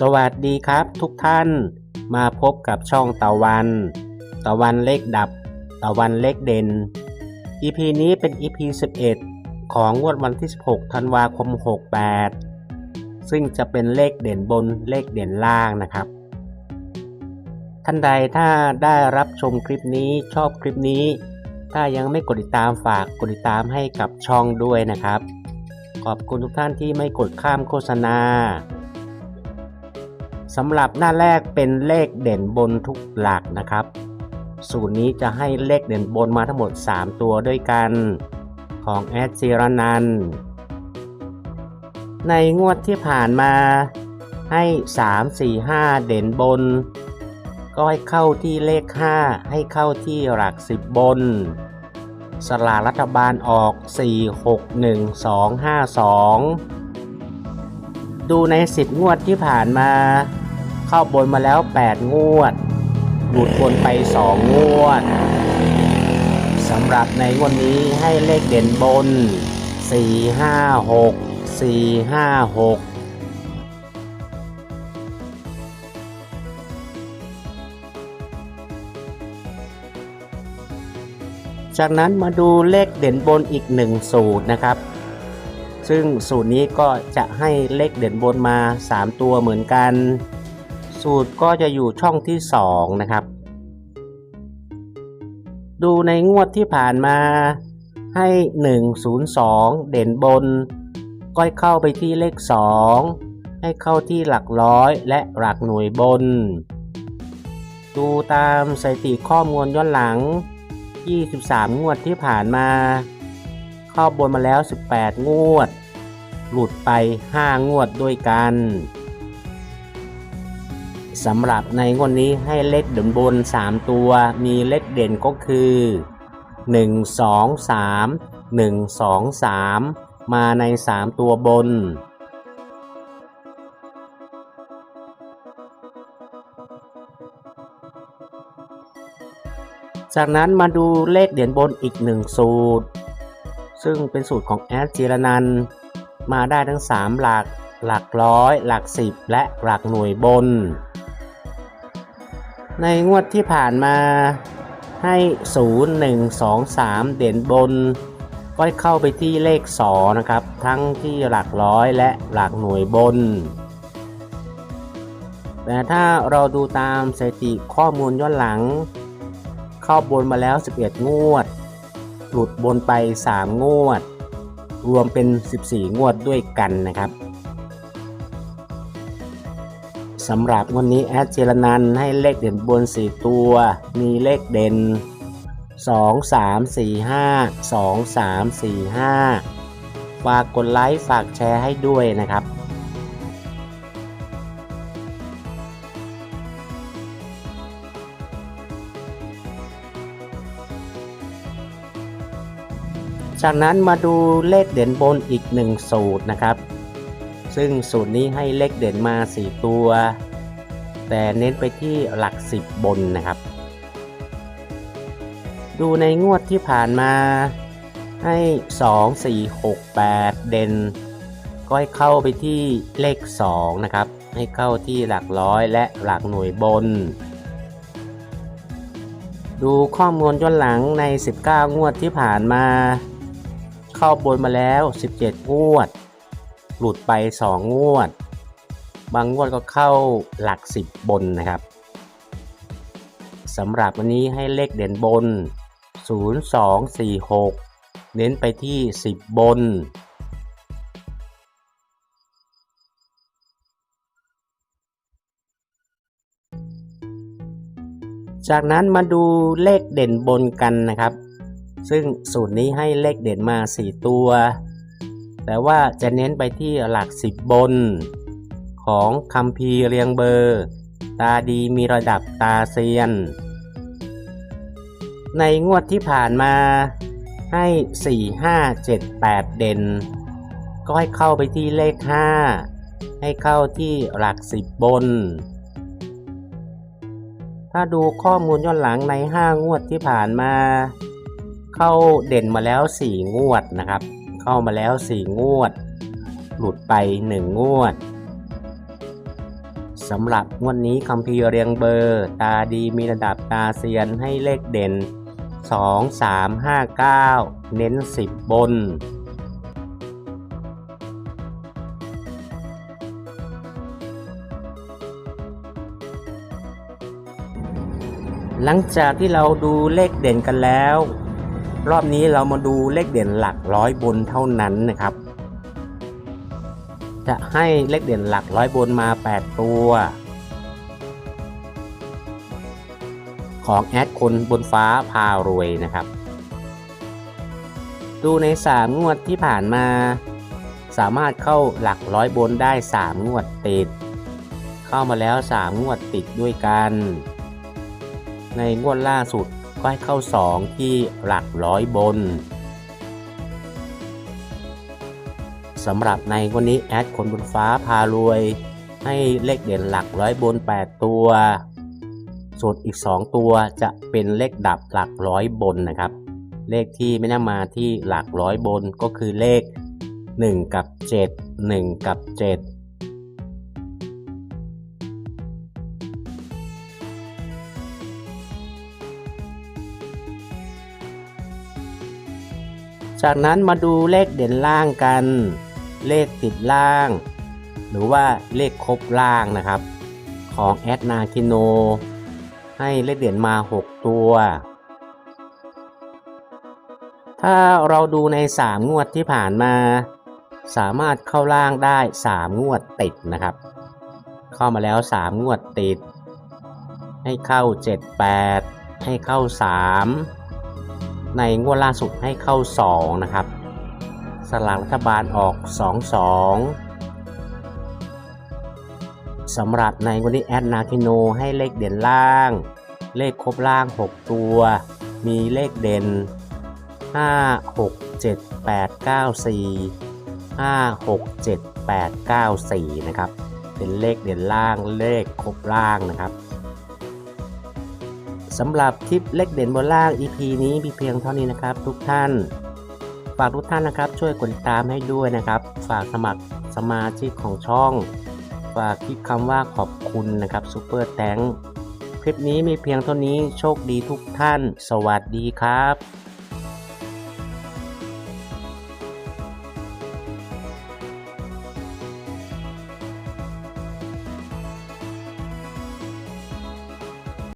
สวัสดีครับทุกท่านมาพบกับช่องตะวัน ตะวันเลขดับ ตะวันเลขเด่น EP นี้เป็น EP 11 ของงวดวันที่ 16 ธันวาคม 68 ซึ่งจะเป็นเลขเด่นบนเลขเด่นล่างนะครับ ท่านใดถ้าได้รับชมคลิปนี้ชอบคลิปนี้ ถ้ายังไม่กดติดตามฝากกดติดตามให้กับช่องด้วยนะครับ ขอบคุณทุกท่านที่ไม่กดข้ามโฆษณา สำหรับหน้าแรกเป็นเลขเด่นบนทุกหลักนะครับ สูตรนี้จะให้เลขเด่นบนมาทั้งหมด 3 ตัวด้วยกันของแอดจิรนัน ในงวดที่ผ่านมาให้ 3 4 5 เด่นบน ก็ให้เข้าที่เลข 5 ให้เข้าที่หลัก 10 บน สลารัฐบาลออก 4 6 1 2 5 2 ดูใน 10 งวดที่ผ่านมา เข้าบนมาแล้ว 8 งวด หลุดบนไป 2 งวดสำหรับในงวดนี้ให้เลขเด่นบน 4 5 6 4 5 6จากนั้นมาดูเลขเด่นบนอีกหนึ่งสูตรนะครับ ซึ่งสูตรนี้ก็จะให้เลขเด่นบนมา 3 ตัวเหมือนกัน สูตรก็จะอยู่ช่องที่ 2 นะครับ ดูในงวดที่ผ่านมาให้ 102 เด่นบน ก็ให้เข้าไปที่เลข 2 ให้เข้าที่หลักร้อยและหลักหน่วยบน ดูตามสถิติข้อมูลย้อนหลัง 23 งวดที่ผ่านมา เข้าบนมาแล้ว 18 งวด หลุดไป 5 งวดด้วยกัน สำหรับในงวดนี้ให้เลขเด่นบน 3 ตัว มีเลขเด่นก็คือ 1 2 3 1 2 3 มาใน 3 ตัวบน จากนั้นมาดูเลขเด่นบนอีกหนึ่งสูตร ซึ่งเป็นสูตรของแอดจิรนันมาได้ทั้ง 3 หลักหลักร้อย หลักสิบและหลักหน่วยบน ในงวดที่ผ่านมาให้ 0 1 2 3 เด่นบน ก็เข้าไปที่เลข 2 นะครับ ทั้งที่หลักร้อยและหลักหน่วยบน แต่ถ้าเราดูตามสถิติข้อมูลย้อนหลัง เข้าบนมาแล้ว 11 งวด หลุดบนไป 3 งวด รวมเป็น 14 งวดด้วยกันนะครับ สำหรับวันนี้แอดเจรนันให้เลขเด่นบน 4 ตัว มีเลขเด่น 2 3 4 5 2 3 4 5 ฝากกดไลค์ฝากแชร์ให้ด้วยนะครับจากนั้นมาดูเลขเด่นบนอีกหนึ่งสูตรนะครับ ซึ่งสูตรนี้ให้เลขเด่นมา 4 ตัว แต่เน้นไปที่หลัก 10 บนนะครับ ดูในงวดที่ผ่านมาให้ 2 4 6 8 เด่น ก็ให้เข้าไปที่เลข 2 นะครับ ให้เข้าที่หลักร้อยและหลักหน่วยบน ดูข้อมูลย้อนหลังใน 19 งวดที่ผ่านมา เข้าบนมาแล้ว 17 งวด หลุดไป2งวด บางงวดก็เข้าหลัก 10 บนนะครับสำหรับวันนี้ให้เลขเด่นบน 0 2 4 6 เน้นไปที่ 10 บน จากนั้นมาดูเลขเด่นบนกันนะครับ ซึ่งสูตรนี้ให้เลขเด่นมา 4 ตัว แต่ว่าจะเน้นไปที่หลัก10บบน ของคัมภีเรียงเบอร์ ตาดีมีระดับตาเซียน ในงวดที่ผ่านมาให้ 4 5 7 8 เด่น ก็ให้เข้าไปที่เลข 5 ให้เข้าที่หลัก10บน ถ้าดูข้อมูลย้อนหลังใน 5 งวดที่ผ่านมา เข้าเด่นมาแล้ว 4 งวดนะครับ เข้ามาแล้ว 4 งวด หลุดไป 1 งวดสำหรับงวดนี้คัมภีเรียงเบอร์ ตาดีมีระดับตาเซียนให้เลขเด่น 2 3 5 9 เน้น 10 บนหลังจากที่เราดูเลขเด่นกันแล้ว รอบนี้เรามาดูเลขเด่นหลักร้อยบนเท่านั้นนะครับ จะให้เลขเด่นหลักร้อยบนมา 8 ตัว ของแอดคนบนฟ้าพารวยนะครับ ดูใน 3 งวดที่ผ่านมา สามารถเข้าหลักร้อยบนได้ 3 งวดติด เข้ามาแล้ว 3 งวดติดด้วยกัน ในงวดล่าสุด ก็ให้เข้า 2 ที่หลักร้อยบนสำหรับในวันนี้แอดคนบนฟ้าพารวย ให้เลขเด่นหลักร้อยบน 8 ตัว ส่วนอีก 2 ตัวจะเป็นเลขดับหลักร้อยบนนะครับ เลขที่ไม่น่ามาที่หลักร้อยบนก็คือเลข 1 กับ 7 1 กับ 7 จากนั้นมาดูเลขเด่นล่างกัน เลขติดล่าง หรือว่าเลขครบล่างนะครับ ของแอดนาคิโน ให้เลขเด่นมา 6 ตัว ถ้าเราดูใน 3 งวดที่ผ่านมา สามารถเข้าล่างได้ 3 งวดติดนะครับ เข้ามาแล้ว 3 งวดติด ให้เข้า 78 ให้เข้า 3 ในงวดล่าสุดให้เข้า 2 นะครับ สลากรัฐบาลออก 2 2สำหรับในวันนี้แอดนาคิโนให้เลขเด่นล่าง เลขครบล่าง 6 ตัว มีเลขเด่น 5 6 7 8 9 4 5 6 7 8 9 4 นะครับ เป็นเลขเด่นล่างเลขครบล่างนะครับ สำหรับคลิปเลขเด่นบนล่าง EP นี้มีเพียงเท่านี้นะครับ ทุกท่าน ฝากทุกท่านนะครับ ช่วยกดติดตามให้ด้วยนะครับ ฝากสมัครสมาชิกของช่อง ฝากคลิปคำว่าขอบคุณนะครับซูเปอร์แตงคลิปนี้มีเพียงเท่านี้โชคดีทุกท่าน สวัสดีครับ